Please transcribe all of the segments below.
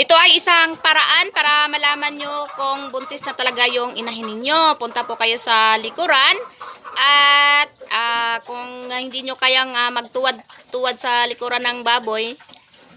Ito ay isang paraan para malaman nyo kung buntis na talaga yung inahin ninyo. Punta po kayo sa likuran at ah, kung hindi nyo kayang ah, magtuwad-tuwad sa likuran ng baboy,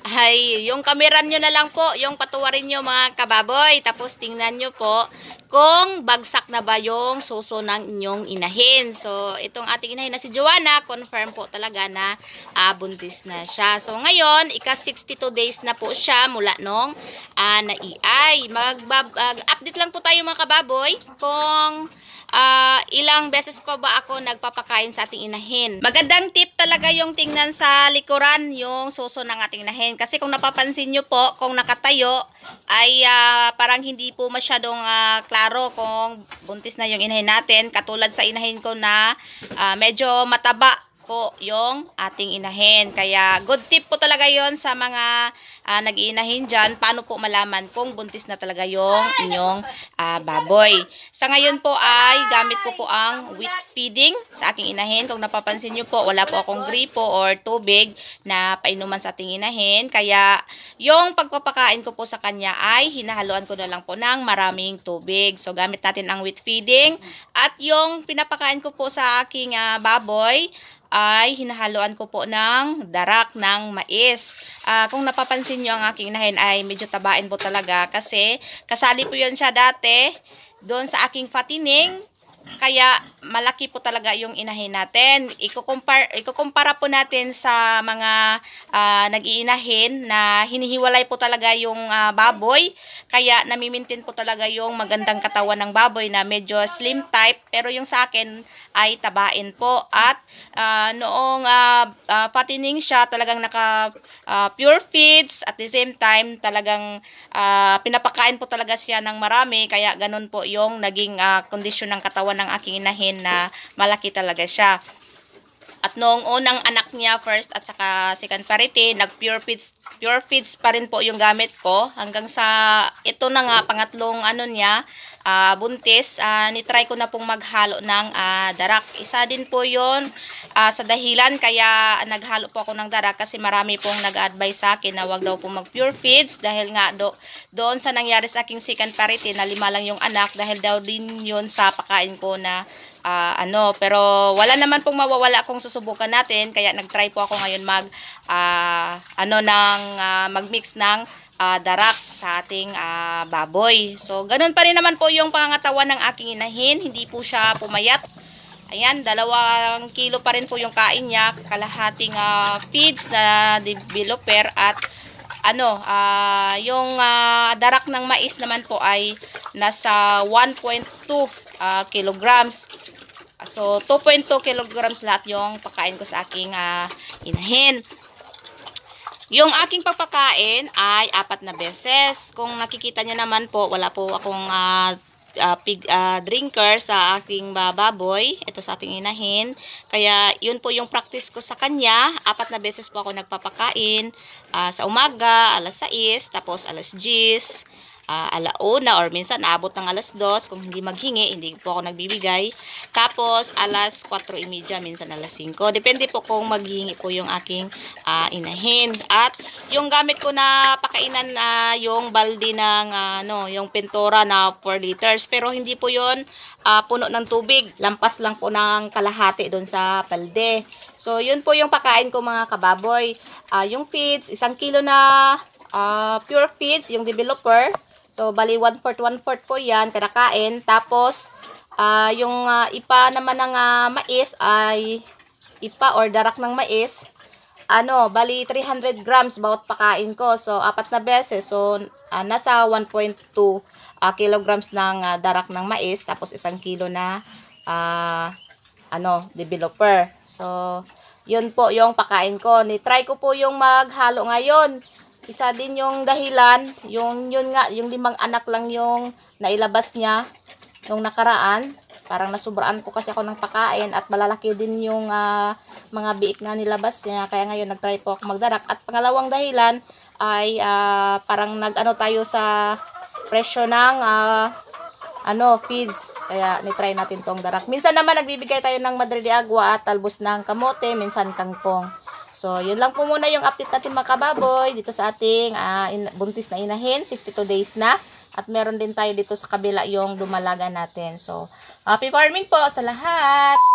ay yung kamera nyo na lang po, yung patuwarin nyo mga kababoy. Tapos tingnan nyo po kung bagsak na ba yung suso ng inyong inahin. So, itong ating inahin na si Joanna, confirm po talaga na ah, buntis na siya. So, ngayon, ika 62 days na po siya mula nung ah, naiay. Mag-update lang po tayo mga kababoy kung ah, ilang beses pa ba ako nagpapakain sa ating inahin. Magandang tip talaga yung tingnan sa likuran yung suso ng ating inahin. Kasi kung napapansin nyo po, kung nakatayo, ay ah, parang hindi po masyadong ah, klaro kung buntis na yung inahin natin. Katulad sa inahin ko na ah, medyo mataba po yung ating inahin. Kaya good tip po talaga yon sa mga ah, nag-iinahin dyan. Paano po malaman kung buntis na talaga yung inyong ah, baboy. Sa ngayon po ay gamit ko po ang wheat feeding sa aking inahin. Kung napapansin nyo po, wala po akong gripo or tubig na painuman sa ating inahin. Kaya yung pagpapakain ko po sa kanya ay hinahaluan ko na lang po ng maraming tubig. So gamit natin ang wheat feeding. At yung pinapakain ko po sa aking ah, baboy, ay hinahaluan ko po ng darak ng mais. Ah, kung napapansin nyo ang aking inahin ay medyo tabain po talaga kasi kasali po yun siya dati doon sa aking fatining. Kaya malaki po talaga yung inahin natin. Ikukumpara, ikukumpara po natin sa mga ah, nag-iinahin na hinihiwalay po talaga yung ah, baboy. Kaya namimintin po talaga yung magandang katawan ng baboy na medyo slim type. Pero yung sa akin ay tabain po. At ah, noong ah, ah, patining siya talagang naka ah, pure feeds. At the same time talagang ah, pinapakain po talaga siya ng marami. Kaya ganun po yung naging ah, kondisyon ng katawan ng aking inahin na malaki talaga siya. At noong unang anak niya first at saka second parity, nag pure feeds, pure feeds pa rin po yung gamit ko hanggang sa ito na nga pangatlong ano niya, ah, buntis, ah, nitry ko na pong maghalo ng ah, darak. Isa din po 'yon ah, sa dahilan kaya naghalo po ako ng darak kasi marami pong nag-advise sa akin na wag daw po mag pure feeds dahil nga do, doon sa nangyari sa aking second parity na lima lang yung anak dahil daw din 'yon sa pakain ko na Ah, ano, pero wala naman pong mawawala kung susubukan natin. Kaya nag-try po ako ngayon mag, ah, ano, ng, ah, mag-mix ng ah, darak sa ating ah, baboy. So, ganun pa rin naman po yung pangangatawan ng aking inahin. Hindi po siya pumayat. Ayan, dalawang kilo pa rin po yung kain niya. Kalahating ah, feeds na developer at ano, ah, yung ah, darak ng mais naman po ay nasa 1.2 ah, kilograms. So, 2.2 kilograms lahat yung pagkain ko sa aking ah, inahin. Yung aking pagpakain ay apat na beses. Kung nakikita nyo naman po, wala po akong ah, ah, pig, ah, drinker sa aking baboy. Ito sa ating inahin. Kaya yun po yung practice ko sa kanya. Apat na beses po ako nagpapakain. ah, sa umaga, alas 6, tapos alas 10, ah, alauna or minsan naabot ng alas 2 kung hindi maghingi, hindi po ako nagbibigay. Tapos alas 4:30 minsan alas 5. Depende po kung maghingi po yung aking ah, inahin. At yung gamit ko na pakainan na yung balde ng ah, ano, yung pintura na 4 liters pero hindi po 'yon ah, puno ng tubig. Lampas lang po ng kalahati doon sa balde. So yun po yung pakain ko mga kababoy. Ah, yung feeds, isang kilo na ah, pure feeds, yung developer. So, bali 1/4, 1/4 po yan, kinakain. Tapos, ah, yung ah, ipa naman ng ah, mais ay ipa or darak ng mais. Ano, bali 300 grams bawat pakain ko. So, apat na beses. So, ah, nasa 1.2 ah, kilograms ng ah, darak ng mais. Tapos, isang kilo na ah, ano, developer. So, yun po yung pakain ko. Ni-try ko po yung maghalo ngayon. Isa din yung dahilan, yung yun nga, yung limang anak lang yung nailabas niya nung nakaraan. Parang nasubraan ko kasi ako ng pakain at malalaki din yung ah, mga biik na nilabas niya. Kaya ngayon nagtry po ako magdarak. At pangalawang dahilan ay ah, parang nag-ano tayo sa presyo ng ah, ano, feeds. Kaya nitry natin tong darak. Minsan naman nagbibigay tayo ng madre de agua at talbos ng kamote, minsan kangkong. So, yun lang po muna yung update natin mga kababoy dito sa ating ah, in- buntis na inahin, 62 days na. At meron din tayo dito sa kabila yung dumalaga natin. So, happy farming po sa lahat!